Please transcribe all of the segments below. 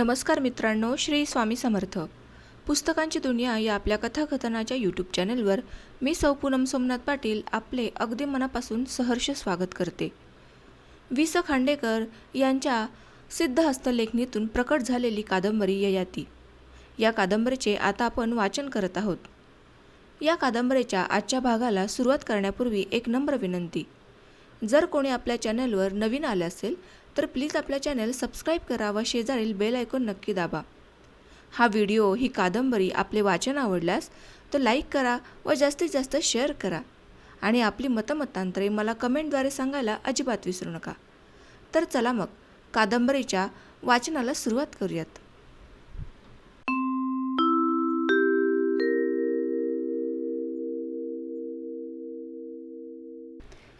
नमस्कार मित्रांनो श्री स्वामी समर्थ. पुस्तकांची दुनिया या आपल्या कथाकथनाच्या यूट्यूब चॅनलवर मी सौ पूनम सोमनाथ पाटील आपले अगदी मनापासून सहर्ष स्वागत करते. वि स खांडेकर यांच्या सिद्धहस्तलेखणीतून प्रकट झालेली कादंबरी ययाती. या कादंबरीचे आता आपण वाचन करत आहोत. या कादंबरीच्या आजच्या भागाला सुरुवात करण्यापूर्वी एक नम्र विनंती. जर कोणी आपल्या चॅनलवर नवीन आले असेल तर प्लीज आपल्या चॅनल सबस्क्राईब करा व शेजारील बेल ऐकून नक्की दाबा. हा व्हिडिओ ही कादंबरी आपले वाचन आवडल्यास तर लाईक करा व जास्तीत जास्त शेअर करा. आणि आपली मतमतांतरे मला कमेंटद्वारे सांगायला अजिबात विसरू नका. तर चला मग कादंबरीच्या वाचनाला सुरुवात करूयात.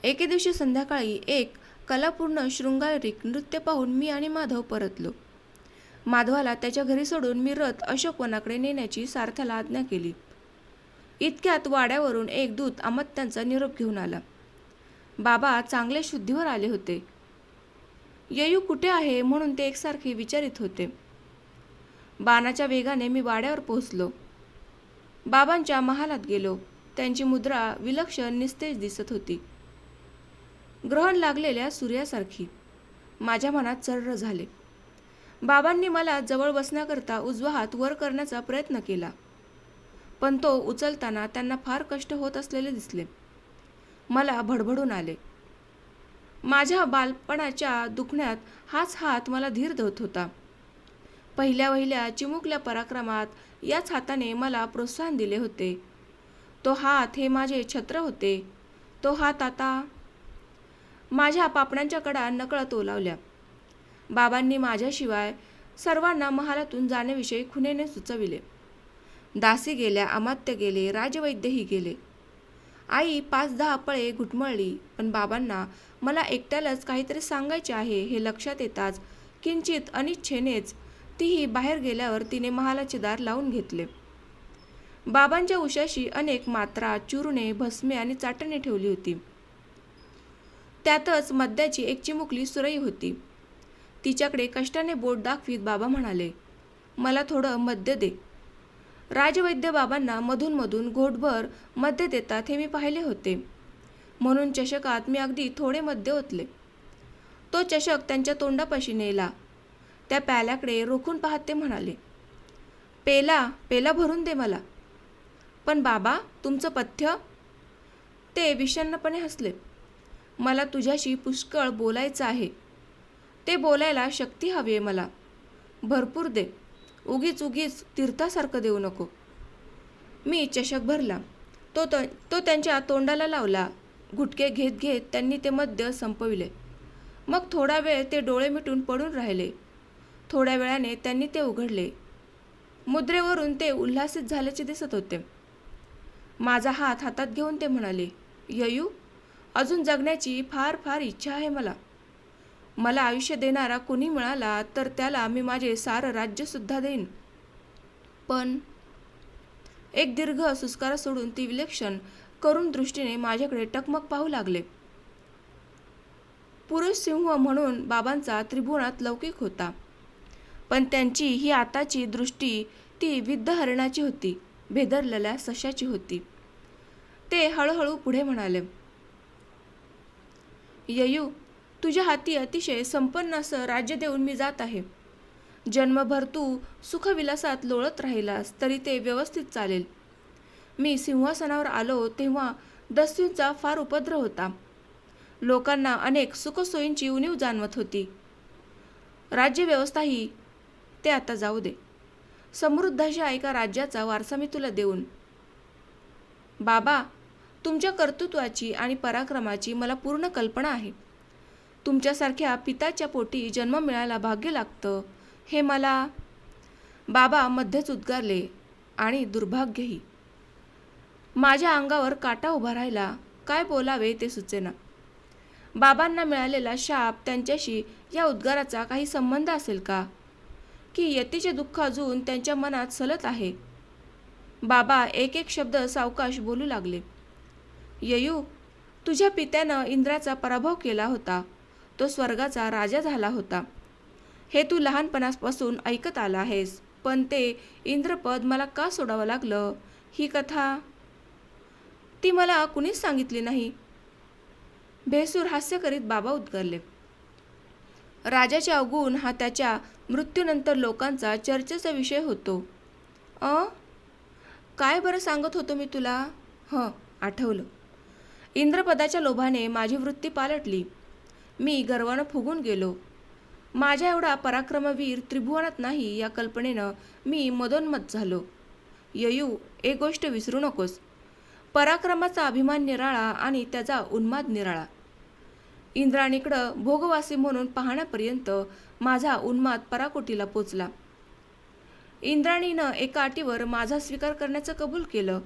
एके दिवशी संध्याकाळी एक कलापूर्ण शृंगारिक नृत्य पाहून मी आणि माधव परतलो. माधवाला त्याच्या घरी सोडून मी रथ अशोकवनाकडे नेण्याची सार्थाला आज्ञा केली. इतक्यात वाड्यावरून एक दूत अमत्यांचा निरोप घेऊन आला. बाबा चांगले शुद्धीवर आले होते. येयू कुठे आहे म्हणून ते एकसारखे विचारित होते. बाणाच्या वेगाने मी वाड्यावर पोहोचलो. बाबांच्या महालात गेलो. त्यांची मुद्रा विलक्षण निस्तेज दिसत होती. ग्रहण लागलेल्या सूर्यासारखी. माझ्या मनात चर्र झाले. बाबांनी मला जवळ बसण्याकरता उजवा हात वर करण्याचा प्रयत्न केला. पण तो उचलताना त्यांना फार कष्ट होत असलेले दिसले. मला भडभडून आले. माझ्या बालपणाच्या दुखण्यात हाच हात मला धीर देत होता. पहिल्या वहिल्या चिमुकल्या पराक्रमात याच हाताने मला प्रोत्साहन दिले होते. तो हात हे माझे छत्र होते. तो हात आता माझ्या पापण्यांच्या कडा नकळत ओलावल्या. बाबांनी माझ्याशिवाय सर्वांना महालातून जाण्याविषयी खुनेने सुचविले. दासी गेल्या अमात्य गेले राजवैद्यही गेले. आई पाच दहा पळे घुटमळली पण बाबांना मला एकट्यालाच काहीतरी सांगायचे आहे हे लक्षात येताच किंचित अनिच्छेनेच तीही बाहेर गेल्यावर तिने महालाचे दार लावून घेतले. बाबांच्या उशाशी अनेक मात्रा चूर्णे भस्मे आणि चाटणे ठेवली होती. त्यातच मद्याची एक चिमुकली सुरई होती. तिच्याकडे कष्टाने बोट दाखवीत बाबा म्हणाले मला थोडं मद्य दे. राजवैद्य बाबांना मधूनमधून घोटभर मद्य देतात हे मी पाहिले होते. म्हणून चषकात मी अगदी थोडे मद्य ओतले. तो चषक त्यांच्या तोंडापाशी नेला. त्या प्याल्याकडे रोखून पाहत ते म्हणाले पेला पेला भरून दे मला. पण बाबा तुमचं पथ्य? ते विषण्णपणे हसले. मला तुझ्याशी पुष्कळ बोलायचं आहे. ते बोलायला शक्ती हवी आहे मला. भरपूर दे. उगीच उगीच तीर्थासारखं देऊ नको. मी चषक भरला. तो त तो त्यांच्या तोंडाला लावला. घुटके घेत घेत त्यांनी ते मद्य संपविले. मग थोडा वेळ ते डोळे मिटून पडून राहिले. थोड्या वेळाने त्यांनी ते उघडले. मुद्रेवरून ते उल्हासित झाल्याचे दिसत होते. माझा हात हातात घेऊन ते म्हणाले ययू अजून जगण्याची फार फार इच्छा आहे मला. मला आयुष्य देणारा कोणी मिळाला तर त्याला मी माझे सारं राज्यसुद्धा देईन. पण एक दीर्घ सुस्कारा सोडून ती विलक्षण करुण दृष्टीने माझ्याकडे टकमक पाहू लागले. पुरुष सिंह म्हणून बाबांचा त्रिभुवनात लौकिक होता. पण त्यांची ही आताची दृष्टी ती विद्ध हरणाची होती भेदरलेल्या सशाची होती. ते हळूहळू पुढे म्हणाले ययू तुझ्या हाती अतिशय संपन्न असं राज्य देऊन मी जात आहे. जन्मभर तू सुखविलासात लोळत राहिलास तरी ते व्यवस्थित चालेल. मी सिंहासनावर आलो तेव्हा दस्यूंचा फार उपद्रव होता. लोकांना अनेक सुखसोयींची उणीव जाणवत होती. राज्यव्यवस्थाही ते आता जाऊ दे. समृद्ध अशा एका राज्याचा वारसा मी तुला देऊन. बाबा तुमच्या कर्तृत्वाची आणि पराक्रमाची मला पूर्ण कल्पना आहे. तुमच्यासारख्या पिताच्या पोटी जन्म मिळायला भाग्य लागतं हे मला बाबा मध्येच उद्गारले आणि दुर्भाग्यही. माझ्या अंगावर काटा उभा राहिला काय बोलावे ते सुचेना. बाबांना मिळालेला शाप त्यांच्याशी या उद्गाराचा काही संबंध असेल का? की यतीचे दुःख अजून त्यांच्या मनात सलत आहे? बाबा एक एक शब्द सावकाश बोलू लागले. ययू तुझ्या पित्यानं इंद्राचा पराभव केला होता. तो स्वर्गाचा राजा झाला होता. हे तू लहानपणापासून ऐकत आला आहेस पण ते इंद्रपद मला का सोडावं लागलं? ही कथा ती मला कुणीच सांगितली नाही. भेसूर हास्य करीत बाबा उद्गारले. राजाचे अवगुण हा त्याच्या मृत्यूनंतर लोकांचा चर्चेचा विषय होतो. अ? काय बरं सांगत होतो मी तुला? हं आठवलं. इंद्रपदाच्या लोभाने माझी वृत्ती पालटली. मी गर्वानं फुगून गेलो. माझ्या एवढा पराक्रमवीर त्रिभुवनात नाही या कल्पनेनं मी मदोन्मत झालो. ययू एक गोष्ट विसरू नकोस. पराक्रमाचा अभिमान निराळा आणि त्याचा उन्माद निराळा. इंद्राणीकडं भोगवासी म्हणून पाहण्यापर्यंत माझा उन्माद पराकोटीला पोचला. इंद्राणीनं एका अटीवर माझा स्वीकार करण्याचं कबूल केलं.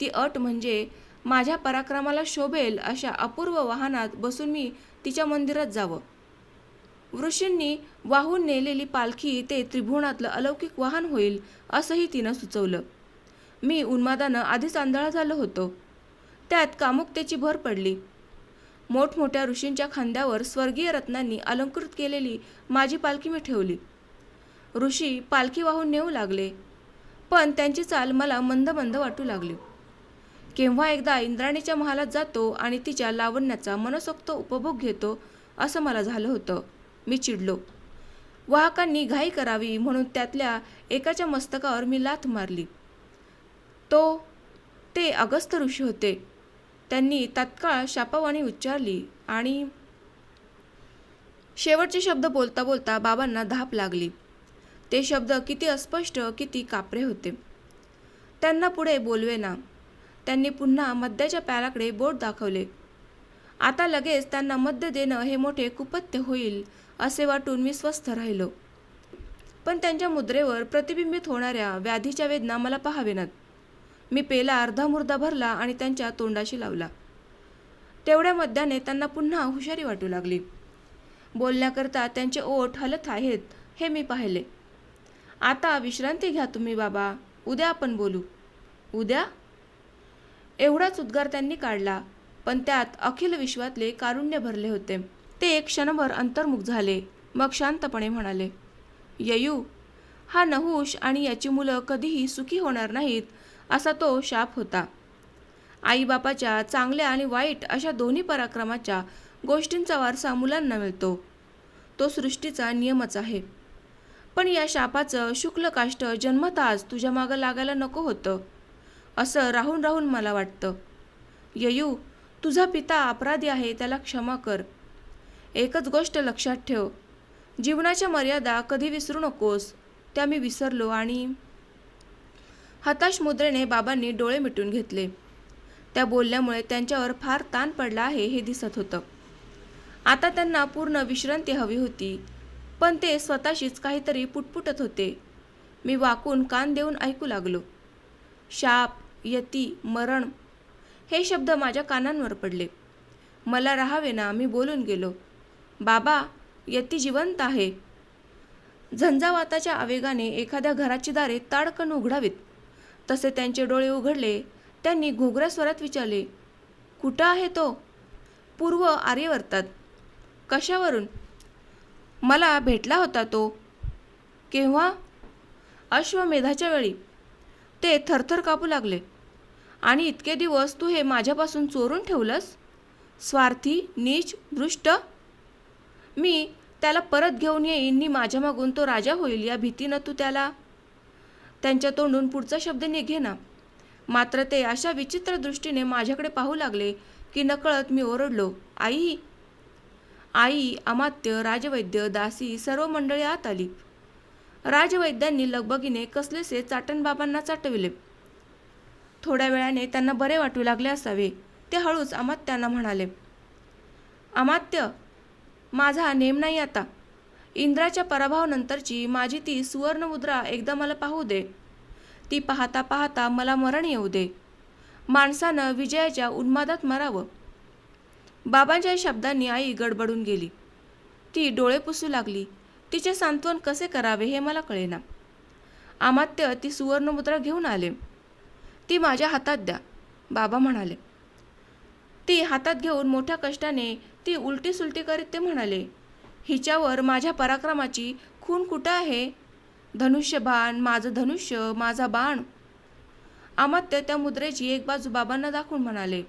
ती अट म्हणजे माझ्या पराक्रमाला शोभेल अशा अपूर्व वाहनात बसून मी तिच्या मंदिरात जावं. ऋषींनी वाहून नेलेली पालखी ते त्रिभुवनातलं अलौकिक वाहन होईल असंही तिनं सुचवलं. मी उन्मादानं आधीच आंधळा झालो होतो. त्यात कामुकतेची भर पडली. मोठमोठ्या ऋषींच्या खांद्यावर स्वर्गीय रत्नांनी अलंकृत केलेली माझी पालखी मी ठेवली. ऋषी पालखी वाहून नेऊ लागले. पण त्यांची चाल मला मंद मंद वाटू लागली. केव्हा एकदा इंद्राणीच्या महालात जातो आणि तिच्या लावण्याचा मनसोक्त उपभोग घेतो असं मला झालं होतं. मी चिडलो. वाहकांनी घाई करावी म्हणून त्यातल्या एकाच्या मस्तकावर मी लाथ मारली. तो ते अगस्त ऋषी होते. त्यांनी तात्काळ शापावाणी उच्चारली आणि शेवटचे शब्द बोलता बोलता बाबांना धाप लागली. ते शब्द किती अस्पष्ट किती कापरे होते. त्यांना पुढे बोलवेना. त्यांनी पुन्हा मद्याच्या प्यालाकडे बोट दाखवले. आता लगेच त्यांना मद्य देणं हे मोठे कुपत्य होईल असे वाटून मी स्वस्थ राहिलो. पण त्यांच्या मुद्रेवर प्रतिबिंबित होणाऱ्या व्याधीच्या वेदना मला पाहावेनात. मी पेला अर्धा मुर्दा भरला आणि त्यांच्या तोंडाशी लावला. तेवढ्या मद्याने त्यांना पुन्हा हुशारी वाटू लागली. बोलण्याकरता त्यांचे ओठ हलत आहेत हे मी पाहिले. आता विश्रांती घ्या तुम्ही बाबा उद्या आपण बोलू. उद्या? एवढाच उद्गार त्यांनी काढला. पण त्यात अखिल विश्वातले कारुण्य भरले होते. ते एक क्षणभर अंतर्मुख झाले. मग शांतपणे म्हणाले ययू हा नहुष आणि याची मुलं कधीही सुखी होणार नाहीत असा तो शाप होता. आईबापाच्या चांगल्या आणि वाईट अशा दोन्ही पराक्रमाच्या गोष्टींचा वारसा मुलांना मिळतो. तो सृष्टीचा नियमच आहे. पण या शापाचं शुक्ल काष्ट जन्मताच तुझ्या मागं लागायला नको होतं. असं राहून राहून मला वाटतं. ययू तुझा पिता अपराधी आहे त्याला क्षमा कर. एकच गोष्ट लक्षात ठेव. जीवनाच्या मर्यादा कधी विसरू नकोस त्या मी विसरलो आणि हताश मुद्रेने बाबांनी डोळे मिटून घेतले. त्या बोलल्यामुळे त्यांच्यावर फार ताण पडला आहे हे दिसत होतं. आता त्यांना पूर्ण विश्रांती हवी होती पण ते स्वतःशीच काहीतरी पुटपुटत होते. मी वाकून कान देऊन ऐकू लागलो. शाप यती मरण. हे शब्द माझ्या कानांवर पडले. मला राहावे ना मी बोलून गेलो. बाबा यती जिवंत आहे. झंझावाताच्या आवेगाने एखाद्या घराची दारे ताडकन उघडावीत. तसे त्यांचे डोळे उघडले त्यांनी घोगऱ्या स्वरात विचारले कुठं आहे तो? पूर्व आर्यवर्तात. कशावरून? मला भेटला होता तो. केव्हा? अश्वमेधाच्या वेळी. ते थरथर कापू लागले. आणि इतके दिवस तू हे माझ्यापासून चोरून ठेवलंस? स्वार्थी नीच दृष्ट? मी त्याला परत घेऊन येईन नी माझ्या मागून तो राजा होईल या भीतीनं तू त्याला त्यांच्या तोंडून पुढचा शब्द निघेना मात्र ते अशा विचित्र दृष्टीने माझ्याकडे पाहू लागले की नकळत मी ओरडलो आई आई अमात्य राजवैद्य दासी सर्व मंडळी आत आली. राजवैद्यांनी लगबगीने कसलेसे चाटणबाबांना चाटविले. थोड्या वेळाने त्यांना बरे वाटू लागले असावे ते हळूच अमात्यांना म्हणाले. अमात्य माझा नेम नाही आता. इंद्राच्या पराभवानंतरची माझी ती सुवर्णमुद्रा एकदा मला पाहू दे. ती पाहता पाहता मला मरण येऊ दे. माणसानं विजयाच्या उन्मादात मरावं. बाबांच्या शब्दांनी आई गडबडून गेली. ती डोळे पुसू लागली. तिचे सांत्वन कसे करावे हे मला कळेना. अमात्य ती सुवर्णमुद्रा घेऊन आले. ती माझ्या हातात द्या बाबा म्हणाले. ती हातात घेऊन मोठ्या कष्टाने ती उलटी सुलटी करीत ते म्हणाले हिच्यावर माझ्या पराक्रमाची खून कुठं आहे? धनुष्यबाण माझं धनुष्य माझा बाण. अमात्य त्या मुद्रेची एक बाजू बाबांना दाखवून म्हणाले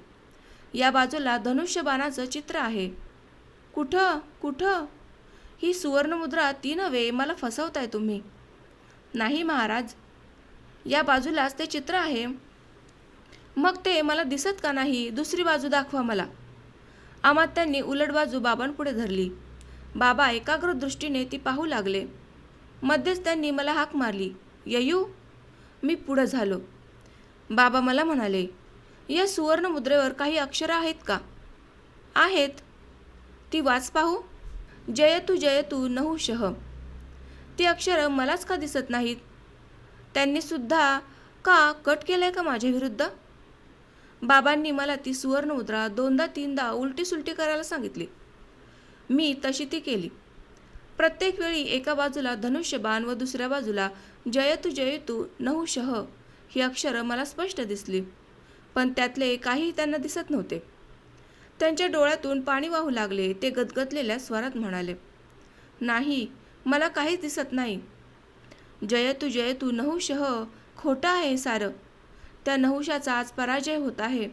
या बाजूला धनुष्यबाणाचं चित्र आहे. कुठं कुठं? ही सुवर्णमुद्रा ती नव्हे मला फसवताय तुम्ही. नाही महाराज या बाजूलाच ते चित्र आहे. मग ते मला दिसत का नाही दुसरी बाजू दाखवा मला. अमात्यांनी उलट बाजू बाबांपुढे धरली. बाबा एकाग्र दृष्टीने ती पाहू लागले. मध्येच त्यांनी मला हाक मारली. ययू मी पुढं झालो. बाबा मला म्हणाले या सुवर्णमुद्रेवर काही अक्षरं आहेत का? आहेत. ती वाच पाहू. जयतू जयतू नहुशः ती अक्षरं मलाच का दिसत नाहीत? त्यांनी सुद्धा का कट केलंय का माझ्या विरुद्ध? बाबांनी मला ती सुवर्ण मुद्रा दोनदा तीनदा उलटी सुलटी करायला सांगितली. मी तशी ती केली. प्रत्येक वेळी एका बाजूला धनुष्यबाण व दुसऱ्या बाजूला जयतू जयतू नहुशः ही अक्षरं मला स्पष्ट दिसली. पण त्यातले काहीही त्यांना दिसत नव्हते. त्यांच्या डोळ्यातून पाणी वाहू लागले. ते गदगदलेल्या स्वरात म्हणाले नाही मला काहीच दिसत नाही. जयतू जयतू नहुशः खोटं आहे सारं. त्या नहुशाचा आज पराजय होत आहे.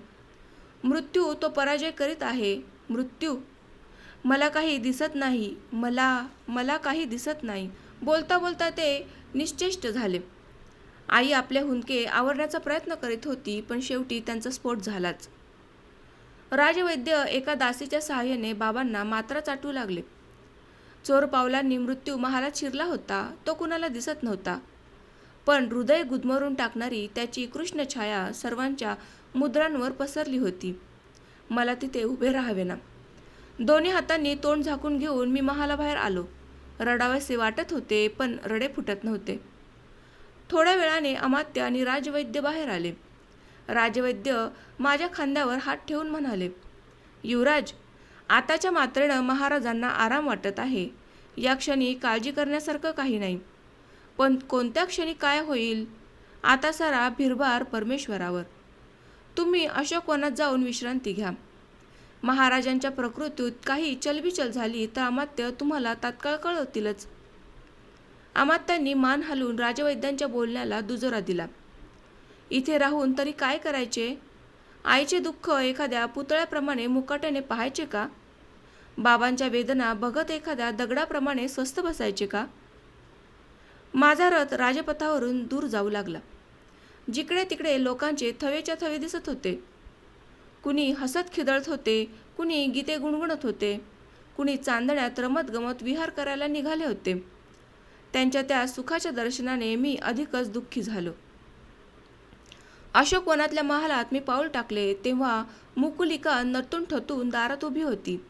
मृत्यू तो पराजय करीत आहे. मृत्यू. मला काही दिसत नाही. मला मला काही दिसत नाही. बोलता बोलता ते निश्चेष्ट झाले. आई आपले हुंदके आवरण्याचा प्रयत्न करीत होती पण शेवटी त्यांचा स्फोट झालाच. राजवैद्य एका दासीच्या सहाय्याने बाबांना मात्रा चाटू लागले. चोर पावलांनी मृत्यू महालात शिरला होता तो कुणाला दिसत नव्हता. पण हृदय गुदमरून टाकणारी त्याची कृष्ण छाया सर्वांच्या मुद्रांवर पसरली होती. मला तिथे उभे राहावे ना दोन्ही हातांनी तोंड झाकून घेऊन मी महालाबाहेर आलो. रडावेसे वाटत होते पण रडे फुटत नव्हते. थोड्या वेळाने अमात्य आणि राजवैद्य बाहेर आले. राजवैद्य माझ्या खांद्यावर हात ठेवून म्हणाले युवराज आताच्या मात्रेनं महाराजांना आराम वाटत आहे. या क्षणी काळजी करण्यासारखं काही नाही. पण कोणत्या क्षणी काय होईल? आता सारा भिरभार परमेश्वरावर. तुम्ही अशोकवनात जाऊन विश्रांती घ्या. महाराजांच्या प्रकृतीत काही चलबिचल झाली तर अमात्य तुम्हाला तात्काळ कळवतीलच अमात्यांनी मान हलवून राजवैद्यांच्या बोलण्याला दुजोरा दिला. इथे राहून तरी काय करायचे? आईचे दुःख एखाद्या पुतळ्याप्रमाणे मुकाट्याने पाहायचे का? बाबांच्या वेदना बघत एखाद्या दगडाप्रमाणे स्वस्थ बसायचे का? माझा रथ राजपथावरून दूर जाऊ लागला. जिकडे तिकडे लोकांचे थवेच्या थवे दिसत होते. कुणी हसत खिदळत होते कुणी गीते गुणगुणत होते कुणी चांदण्यात रमत गमत विहार करायला निघाले होते. त्यांच्या त्या सुखाच्या दर्शनाने मी अधिकच दुःखी झालो. अशोकवनातल्या महालात मी पाऊल टाकले तेव्हा मुकुलिका नटून ठतून दारात उभी होती.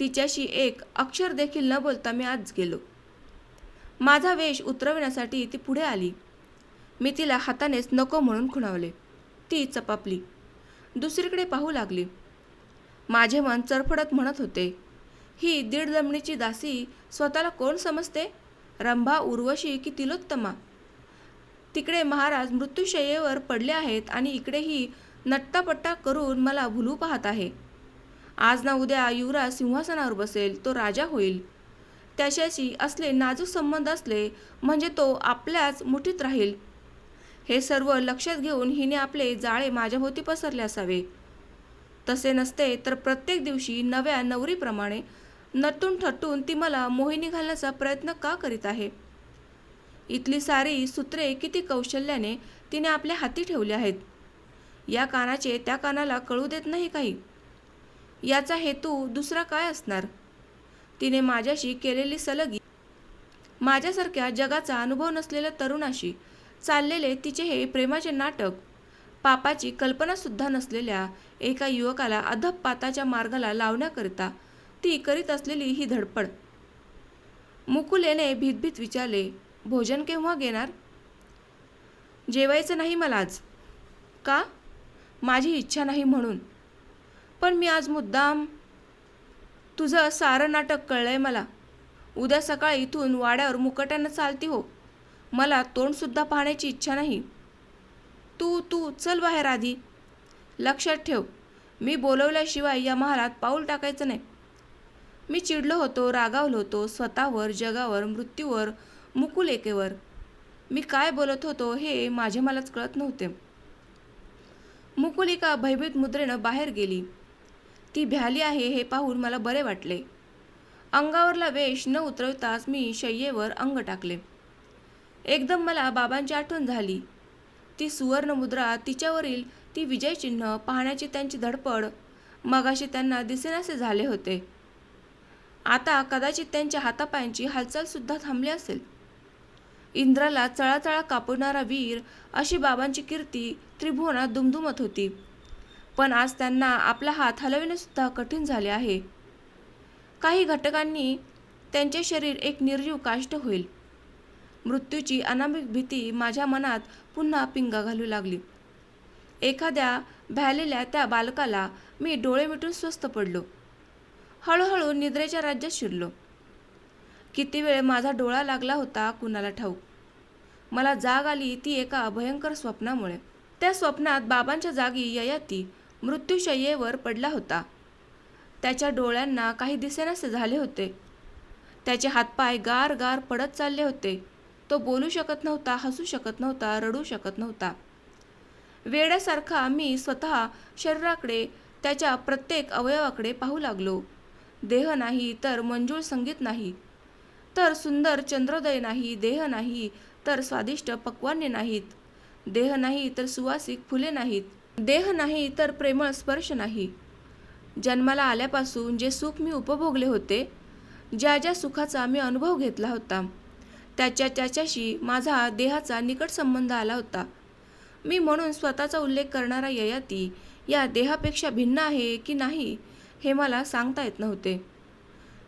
तिच्याशी एक अक्षर देखील न बोलता मी आज गेलो. माझा वेश उतरविण्यासाठी ती पुढे आली. मी तिला हातानेच नको म्हणून खुणावले. ती चपापली. दुसरीकडे पाहू लागली. माझे मन चरफडत म्हणत होते ही दीड जमिनीची दासी स्वतःला कोण समजते? रंभा उर्वशी की तिलोत्तमा? तिकडे महाराज मृत्यूशय्येवर पडले आहेत आणि इकडेही नट्टापट्टा करून मला भुलू पाहत आहे. आज ना उद्या युवराज सिंहासनावर बसेल तो राजा होईल. त्याच्याशी असले नाजूक संबंध असले म्हणजे तो आपल्याच मुठीत राहील. हे सर्व लक्षात घेऊन हिने आपले जाळे माझ्याभोवती पसरले असावे. तसे नसते तर प्रत्येक दिवशी नव्या नवरीप्रमाणे नटून ठटून ती मला मोहिनी घालण्याचा प्रयत्न का करीत आहे? इथली सारी सूत्रे किती कौशल्याने तिने आपल्या हाती ठेवली आहेत. या कानाचे त्या कानाला कळू देत नाही काही. याचा हेतू दुसरा काय असणार? तिने माझ्याशी केलेली सलगी माझ्यासारख्या जगाचा अनुभव नसलेल्या तरुणाशी चाललेले तिचे हे प्रेमाचे नाटक पापाची कल्पनासुद्धा नसलेल्या एका युवकाला अधपाताच्या मार्गाला लावण्याकरिता ती करीत असलेली ही धडपड. मुकुलेने भीतभीत विचारले भोजन केव्हा घेणार? जेवायचं नाही मला आज. का? माझी इच्छा नाही म्हणून. पण मी आज मुद्दाम तुझं सारं नाटक कळलं आहे मला. उद्या सकाळी इथून वाड्यावर मुकट्यानं चालती हो. मला तोंडसुद्धा पाहण्याची इच्छा नाही. तू तू चल बाहेर आधी. लक्षात ठेव मी बोलवल्याशिवाय या महालात पाऊल टाकायचं नाही. मी चिडलो होतो रागावलो होतो स्वतःवर जगावर मृत्यूवर मुकुल एकेवर. मी काय बोलत होतो हे माझे मलाच कळत नव्हते. मुकुलिका भयभीत मुद्रेनं बाहेर गेली. ती भ्याली आहे हे पाहून मला बरे वाटले. अंगावरला वेश न उतरवताच मी शय्येवर अंग टाकले. एकदम मला बाबांची आठवण झाली. ती सुवर्ण मुद्रा तिच्यावरील ती विजयचिन्ह पाहण्याची त्यांची धडपड मगाशी त्यांना दिसेनासे झाले होते. आता कदाचित त्यांच्या हातापायांची हालचालसुद्धा थांबली असेल. इंद्राला चळाचळा कापवणारा वीर अशी बाबांची कीर्ती त्रिभुवनात दुमदुमत होती. पण आज त्यांना आपला हात हलविणेसुद्धा कठीण झाले आहे. काही घटकांनी त्यांचे शरीर एक निर्जीव काष्ट होईल. मृत्यूची अनामिक भीती माझ्या मनात पुन्हा पिंगा घालू लागली. एखाद्या भ्यालेल्या त्या बालकाला मी डोळे मिटून स्वस्थ पडलो. हळूहळू निद्रेच्या राज्यात शिरलो. किती वेळ माझा डोळा लागला होता कुणाला ठाऊक? मला जाग आली ती एका भयंकर स्वप्नामुळे. त्या स्वप्नात बाबांच्या जागी ययाती मृत्यूशय्येवर पडला होता. त्याच्या डोळ्यांना काही दिसेनासे झाले होते. त्याचे हातपाय गार गार पडत चालले होते. तो बोलू शकत नव्हता हसू शकत नव्हता रडू शकत नव्हता. वेड्यासारखा मी स्वतः शरीराकडे त्याच्या प्रत्येक अवयवाकडे पाहू लागलो. देह नाही तर मंजूळ संगीत नाही. तर सुंदर चंद्रोदय नाही देह नाही तर स्वादिष्ट पक्वाने नाहीत. देह नाही तर सुवासिक फुले नाहीत. देह नाही तर प्रेमळ स्पर्श नाही. जन्माला आल्यापासून जे सुख मी उपभोगले होते ज्या ज्या सुखाचा मी अनुभव घेतला होता त्याच्या त्याच्याशी माझा देहाचा निकट संबंध आला होता. मी म्हणून स्वतःचा उल्लेख करणारा ययाती या देहापेक्षा भिन्न आहे की नाही हे मला सांगता येत नव्हते.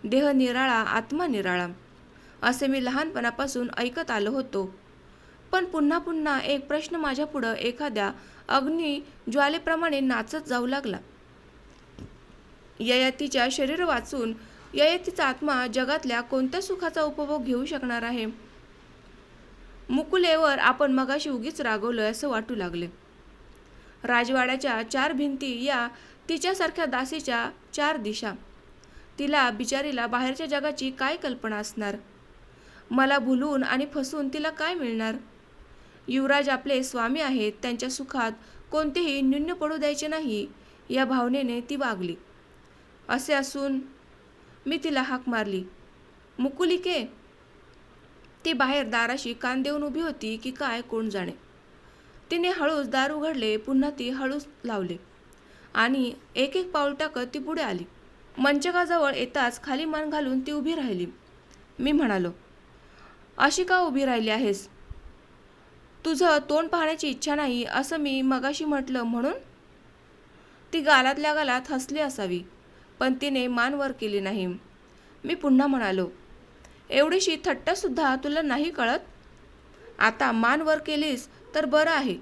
देह निराळा आत्मा निराळा. असे मी लहानपणापासून ऐकत आलो होतो. पण पुन्हा पुन्हा एक प्रश्न माझ्यापुढं एखाद्या अग्नी ज्वालेप्रमाणे नाचत जाऊ लागला. ययातीच्या शरीर वाचून ययातीचा आत्मा जगातल्या कोणत्या सुखाचा उपभोग घेऊ शकणार आहे? मुकुलेवर आपण मगाशी उगीच रागवलोय असं वाटू लागले. राजवाड्याच्या चार भिंती या तिच्यासारख्या दासीच्या चार दिशा. तिला बिचारीला बाहेरच्या जगाची काय कल्पना असणार? मला भुलून आणि फसून तिला काय मिळणार? युवराज आपले स्वामी आहेत त्यांच्या सुखात कोणतेही न्यून्य पडू द्यायचे नाही या भावनेने ती वागली. असे असून मी तिला हाक मारली. मुकुलिके ती बाहेर दाराशी कान देऊन उभी होती की काय कोण जाणे. तिने हळूच दार उघडले पुन्हा ती हळूच लावले. आणि एक एक पाऊल टाकत ती पुढे आली. मंचकाजवळ येताच खाली मान घालून ती उभी राहिली. मी म्हणालो अशी का उभी राहिली आहेस? तुझं तोंड पाहण्याची इच्छा नाही असं मी मगाशी म्हटलं म्हणून? ती गालातल्या गालात हसली असावी पण तिने मान वर केली नाही. मी पुन्हा म्हणालो एवढीशी थट्टासुद्धा तुला नाही कळत? आता मान वर केलीस तर बरं आहे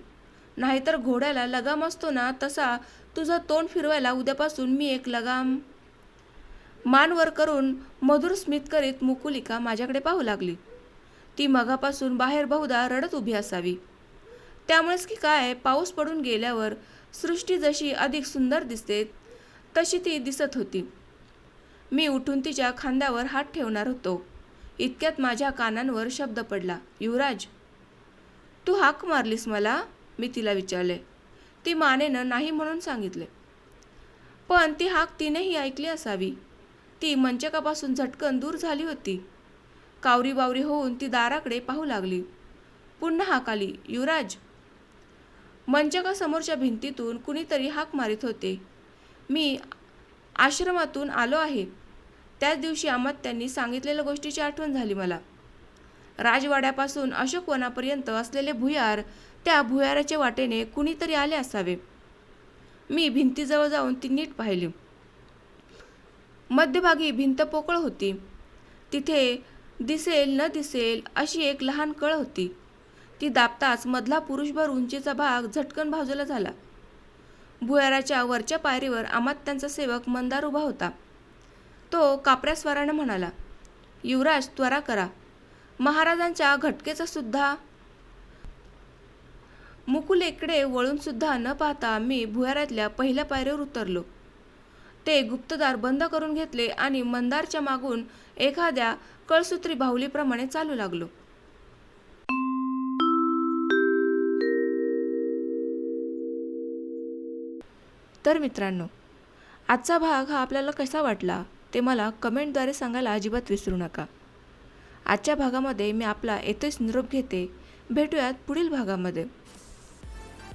नाहीतर घोड्याला लगाम असतो ना तसा तुझं तोंड फिरवायला उद्यापासून मी एक लगाम. मान वर करून मधुर स्मित करीत मुकुलिका माझ्याकडे पाहू लागली. ती मघापासून बाहेर बहुधा रडत उभी असावी. त्यामुळेच की काय पाऊस पडून गेल्यावर सृष्टी जशी अधिक सुंदर दिसते तशी ती दिसत होती. मी उठून तिच्या खांद्यावर हात ठेवणार होतो. इतक्यात माझ्या कानांवर शब्द पडला युवराज तू हाक मारलीस मला? मी तिला विचारले. ती मानेनं नाही म्हणून सांगितले. पण ती हाक तिनेही ऐकली असावी. ती मंचकापासून झटकन दूर झाली होती. कावरी बावरी होऊन ती दाराकडे पाहू लागली. पुन्हा हाक आली युवराज. मंचकासमोरच्या भिंतीतून कुणीतरी हाक मारित होते. मी आश्रमातून आलो आहे. त्याच दिवशी अमात्यांनी सांगितलेल्या गोष्टीची आठवण झाली मला. राजवाड्यापासून अशोकवनापर्यंत असलेले भुयार त्या भुयाराच्या वाटेने कुणीतरी आले असावे. मी भिंतीजवळ जाऊन ती नीट पाहिली. मध्यभागी भिंत पोकळ होती. तिथे दिसेल न दिसेल अशी एक लहान कळ होती. ती दाबताच मधला पुरुषभर उंचीचा भाग झटकन बाजूला झाला. भुयाराच्या वरच्या पायरीवर अमात्यांचा सेवक मंदार उभा होता. तो कापऱ्या स्वरानं म्हणाला युवराज त्वरा करा. महाराजांच्या घटकेचा सुद्धा मुकुलेकडे वळून सुद्धा न पाहता मी भुयारातल्या पहिल्या पायरीवर उतरलो. ते गुप्तदार बंद करून घेतले आणि मंदारच्या मागून एखाद्या कळसूत्री बाहुलीप्रमाणे चालू लागलो. तर मित्रांनो आजचा भाग हा आपल्याला कसा वाटला ते मला कमेंटद्वारे सांगायला अजिबात विसरू नका. आजच्या भागामध्ये मी आपला येथेच निरोप घेते. भेटूयात पुढील भागामध्ये.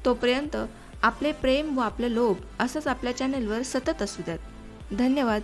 तोपर्यंत आपले प्रेम व आपलं लोभ असंच आपल्या चॅनेलवर सतत असू द्यात. धन्यवाद.